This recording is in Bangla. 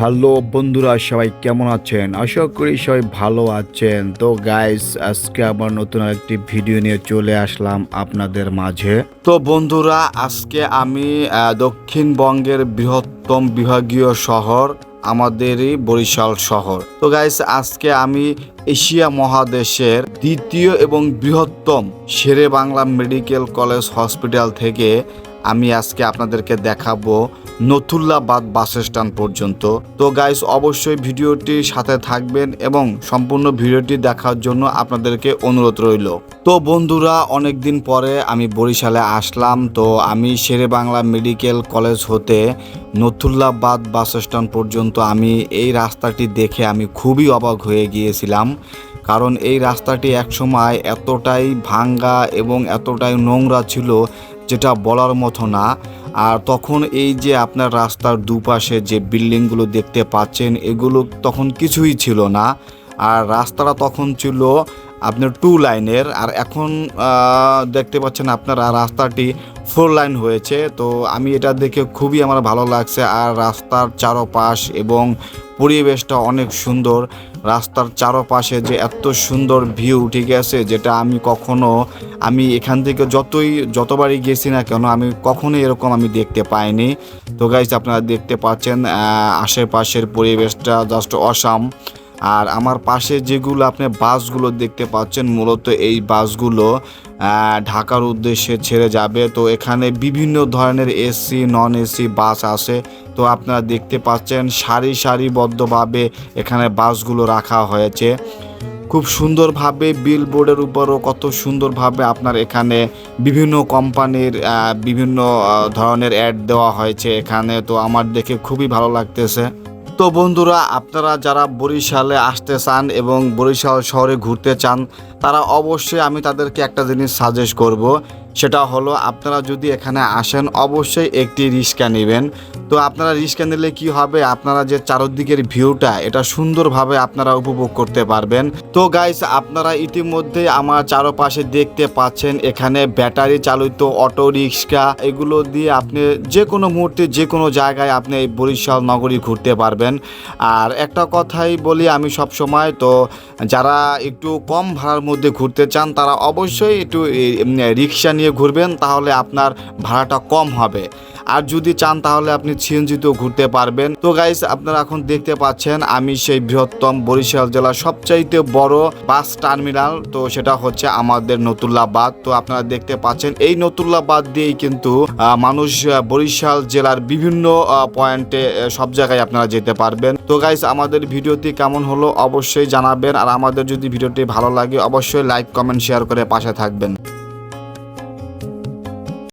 হ্যালো বন্ধুরা, সবাই কেমন আছেন? আশা করি সবাই ভালো আছেন। তো গাইস আজকে আবার নতুন একটি ভিডিও নিয়ে চলে আসলাম আপনাদের মাঝে। তো বন্ধুরা, আজকে আমি দক্ষিণবঙ্গের বৃহত্তম বিভাগীয় শহর আমাদেরই বরিশাল শহর। তো গাইস আজকে আমি এশিয়া মহাদেশের দ্বিতীয় এবং বৃহত্তম Shere Bangla medical college hospital থেকে আমি আজকে আপনাদেরকে দেখাবো নথুল্লাবাদ বাস স্ট্যান্ড পর্যন্ত। তো গাইস অবশ্যই ভিডিওটি সাথে থাকবেন এবং সম্পূর্ণ ভিডিওটি দেখার জন্য আপনাদেরকে অনুরোধ রইল। তো বন্ধুরা অনেক দিন পরে আমি বরিশালে আসলাম। তো আমি শেরে বাংলা মেডিকেল কলেজ হতে নথুল্লাবাদ বাস স্ট্যান্ড পর্যন্ত আমি এই রাস্তাটি দেখে আমি খুবই অবাক হয়ে গিয়েছিলাম। কারণ এই রাস্তাটি একসময় এতটাই ভাঙ্গা এবং এতটাই নোংরা ছিল যেটা বলার মতো না। আর তখন এই যে আপনার রাস্তার দুপাশে যে বিল্ডিংগুলো দেখতে পাচ্ছেন, এগুলো তখন কিছুই ছিল না। আর রাস্তাটা তখন ছিল আপনার টু লাইনের আর এখন দেখতে পাচ্ছেন আপনারা রাস্তাটি ফোর লাইন হয়েছে। তো আমি এটা দেখে খুবই আমার ভালো লাগছে, আর রাস্তার চারপাশ এবং পরিবেশটা অনেক সুন্দর। রাস্তার চারপাশে যে এত সুন্দর ভিউ ঠিক আছে, যেটা আমি কখনো, আমি এখান থেকে যতই, যতবারই গেছি না কেন, আমি কখনোই এরকম আমি দেখতে পাইনি। তো গাইজ আপনারা দেখতে পাচ্ছেন আশেপাশের পরিবেশটা জাস্ট অসাম আর আমার পাশে যেগুলো আপনি বাসগুলো দেখতে পাচ্ছেন, মূলত এই বাসগুলো ঢাকার উদ্দেশ্যে ছেড়ে যাবে। তো এখানে বিভিন্ন ধরনের এসি, নন এসি বাস আছে। তো আপনারা দেখতে পাচ্ছেন সারি সারিবদ্ধভাবে এখানে বাসগুলো রাখা হয়েছে। খুব সুন্দরভাবে বিল বোর্ডের উপরও কত সুন্দরভাবে আপনার এখানে বিভিন্ন কোম্পানির বিভিন্ন ধরনের অ্যাড দেওয়া হয়েছে এখানে। তো আমার দেখে খুবই ভালো লাগতেছে। তো বন্ধুরা, আপনারা যারা বরিশালে আসতে চান এবং বরিশাল শহরে ঘুরতে চান, তারা অবশ্যই আমি তাদেরকে একটা জিনিস সাজেস্ট করব। সেটা হলো আপনারা যদি এখানে আসেন, অবশ্যই একটি রিক্সা নেবেন। তো আপনারা রিক্সা নিলে কি হবে? আপনারা যে চারদিকের ভিউটা, এটা সুন্দরভাবে আপনারা উপভোগ করতে পারবেন। তো গাইস আপনারা ইতিমধ্যে আমার চারপাশে দেখতে পাচ্ছেন, এখানে ব্যাটারি চালিত অটো রিক্সা, এগুলো দিয়ে আপনি যে কোনো মুহূর্তে যে কোনো জায়গায় আপনি এই বরিশাল নগরী ঘুরতে পারবেন। আর একটা কথাই বলি আমি সব সময় তো যারা একটু কম ভাড়ার মধ্যে ঘুরতে চান, তারা অবশ্যই একটু রিক্সা নিয়ে ঘুরবেন, তাহলে আপনার ভাড়াটা কম হবে। আর যদি চান, তাহলে আপনি সিএনজিতেও ঘুরতে পারবেন। তো গাইস আপনারা এখন দেখতে পাচ্ছেন, আমি সেই বৃহত্তম বরিশাল জেলার সবচাইতে বড় বাস টার্মিনাল। তো সেটা হচ্ছে আমাদের নতুল্লাবাদ। তো আপনারা দেখতে পাচ্ছেন, এই নতুল্লাবাদ দিয়েই কিন্তু মানুষ বরিশাল জেলার বিভিন্ন পয়েন্টে সব জায়গায় আপনারা যেতে পারবেন। তো গাইস আমাদের ভিডিওটি কেমন হলো অবশ্যই জানাবেন। আর আমাদের যদি ভিডিওটি ভালো লাগে, অবশ্যই লাইক কমেন্ট শেয়ার করে পাশে থাকবেন।